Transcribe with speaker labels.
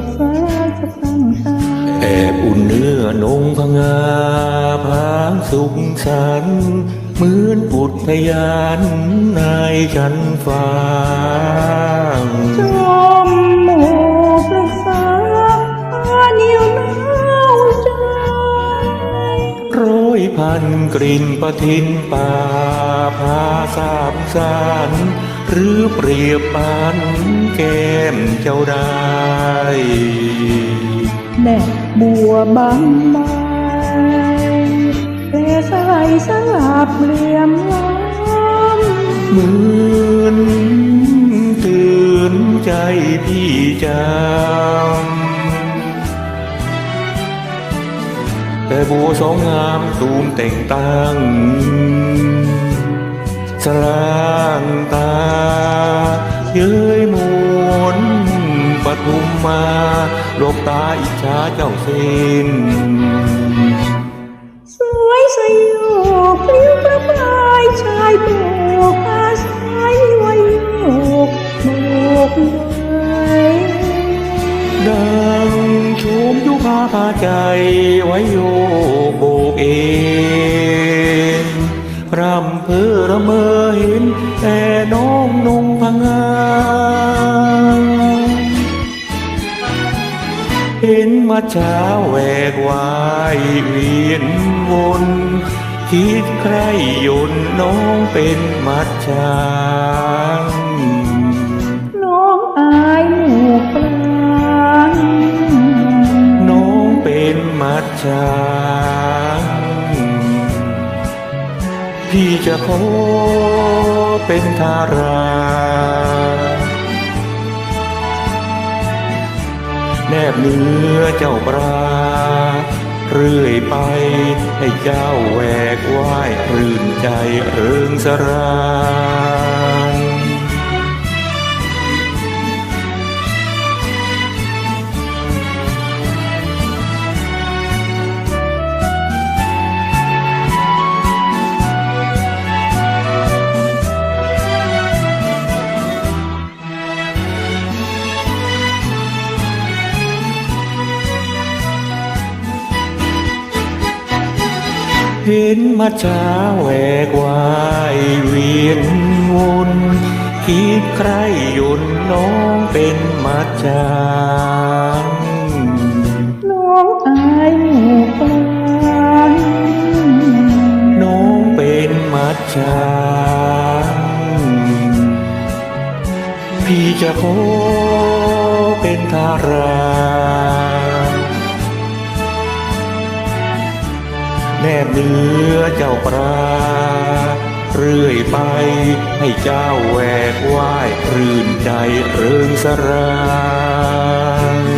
Speaker 1: ดสร้างสดใสสักครั้งครา
Speaker 2: แอบอุ่นเนื้อนงพงาพางสุขสันต์เหมือนอุทยานในฉันฟ้าง
Speaker 1: จมหมู่ปรึกษาอาเหนียวหนาวใจ
Speaker 2: ร้อยพันกลิ่นประทินป่า พาสาบสานหรือเปรียบปานแก้มเจ้าได้
Speaker 1: แน่บัวบางใบแปรสายสลับเหลี่ยมล้อม
Speaker 2: เหมือนตือนใจพี่จำแต่บัวสองงามตูมแต่งตั้ง สลางตา เย้ยมวนปทุมมาโลกตาอิจฉาเจ้าสิ้น
Speaker 1: สวยสยบพลิ้วประปรายชายโบกอาศัยไว้โยกโบกเลย
Speaker 2: ดังชมยุพาพาใจไว้โยกโบกเองรำเพื่อระเมอ มาเช้าแหวกวายเวียนวนคิดใครยนน้องเป็นมัดช้าง
Speaker 1: น้องอายหมู่ปราน
Speaker 2: น้องเป็นมัดช้างพี่จะขอเป็นทารา แนบเนื้อเจ้าปลาเรื่อยไปให้เจ้าแหวกว่ายรื่นใจเริงสรา เห็นมาช้าแหวกวายเวียนวนคิดใครยนน้องเป็นมาจาง
Speaker 1: น้องอายหมู่ปราน
Speaker 2: น้องเป็นมาจางพี่จะขอเป็นทารา แนบเนื้อเจ้าปลาเรื่อยไปให้เจ้าแหวกว่ายรื่นใจเริงสราง